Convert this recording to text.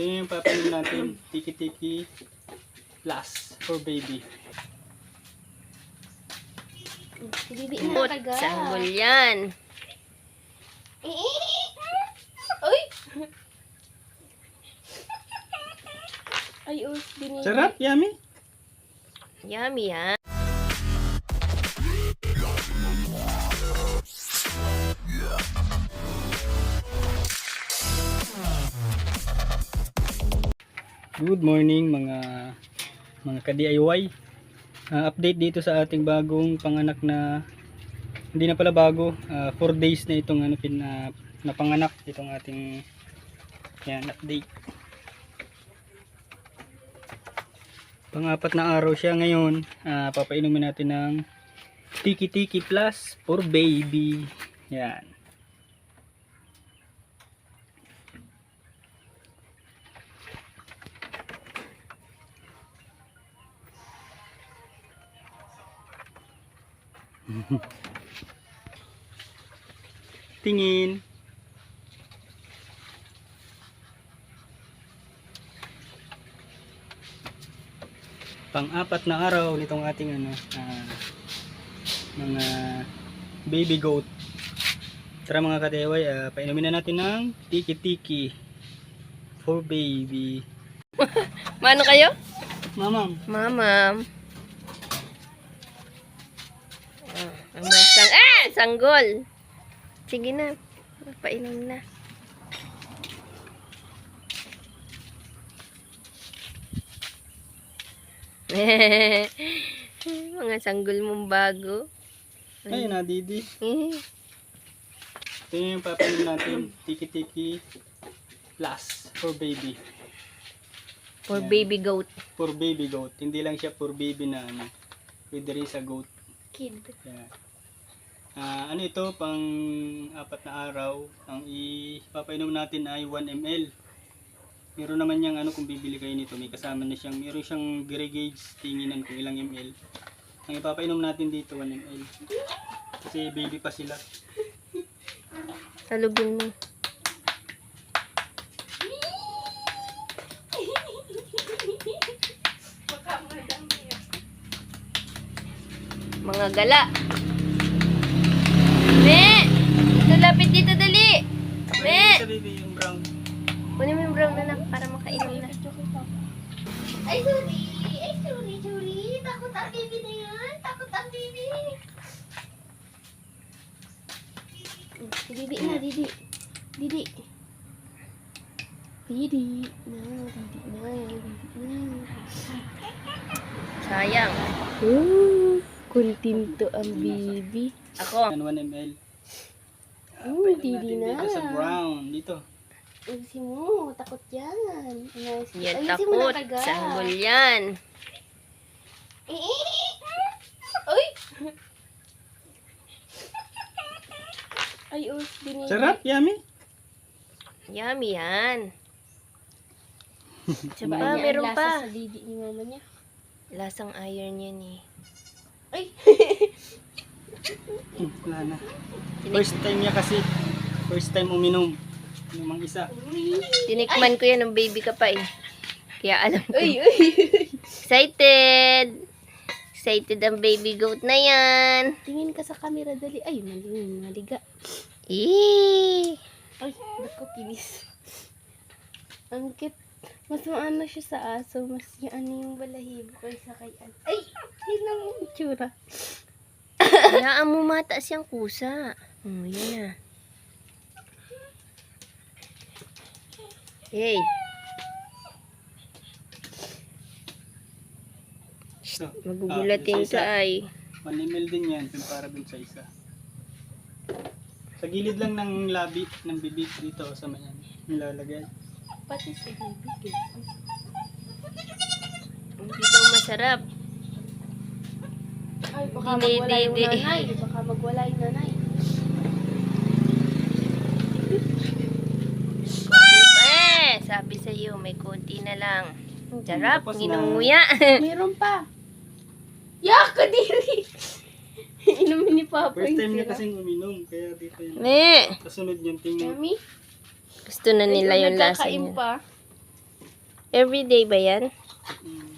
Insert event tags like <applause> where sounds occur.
Ito yung papanin natin, Tiki Tiki Plus for baby. Bibi na taga. sanggol yan. <laughs> Uy! Ay, oh, binili. Sarap, yummy. Yummy, ha? Good morning mga mga ka-DIY. Ah, update dito sa ating bagong panganak na hindi na pala bago. 4 days na itong ano pin na napanganak itong ating yan update. Pang-apat na araw siya ngayon. Ah, papainumin natin ng Tiki Tiki Plus for baby. Yan. <laughs> Tingin. Pang-apat na araw nitong ating ano, ah, mga baby goat. Tara mga kadeway, ah, painumin na natin ng tiki-tiki for baby. <laughs> Mano kayo? Mamam, Mamam. Ah, ang mga sang... Ah! Sanggol! Sige na. Painom na. <laughs> mga sanggol mong bago. ayun na Didi. <laughs> Ito yung papainumin natin, tiki-tiki plus for baby. For Yan. baby goat. For baby goat. Hindi lang siya for baby na ano, with there is a goat. Kid. Yan. Ah, ano ito, pang apat na araw, ang ipapainom natin ay 1 ml. Meron naman niyang ano kung bibili kayo nito, may kasama na siyang, meron siyang gray gauge tinginan kung ilang ml. Ang ipapainom natin dito 1 ml. Kasi baby pa sila. Salubin mo. Mga gala. Ang baby na yan. Takot ang baby. Bibi na, Didi. Didi. Didi. Na, Didi na. Didi na. Sayang. Oh, kuntinto ang baby. Ako. Yan 1 ml. Oh, Painom Didi na. dito sa brown. Dito. Ayusin mo, takot yan. Ayos- Yan ayusin mo takot. Sanggol yan. Uy! Ay, oh, binili. Sarap, yummy. Yummy yan. <laughs> Diba, Ba, meron lasa pa. sa didi ni mama niya. Lasang iron yan eh. Ay! <laughs> Wala na. First time niya kasi. First time uminom. Mga isa. Tinikman ko yan ng baby ka pa eh. Kaya alam ko. Uy, uy! <laughs> Excited! Excited ang baby goat na yan. Tingin ka sa camera, dali. Ay, mali, maliga. Eee! Ay, naku, kinis. Ang cute. Mas maano siya sa aso. Mas yung ano yung balahibo kaysa kay An. Ay! Yun yung itsura. Hayaan mo mataas yung kusa. Oh, yan na. Hey! So, Magugulatin ah, ka ay. 1 ml din yan. Yung para dun sa isa. Sa gilid lang ng labi ng bibig dito sa mayan. Nilalagay. Pati si baby. Hindi daw masarap. Ay, baka Didi, magwala yung didi. nanay. Baka magwala yung nanay. Eh, sabi sa iyo, may konti na lang. Sarap, Tapos na. nginunguya. <laughs> Meron pa. Yak, kadiri! Inumin ni Papa First time niya kasing uminom. Kaya dito yun. Me, Kasunod yung tingin. Mami? gusto na nila yung lasa niya. pa. Everyday ba yan? Mm.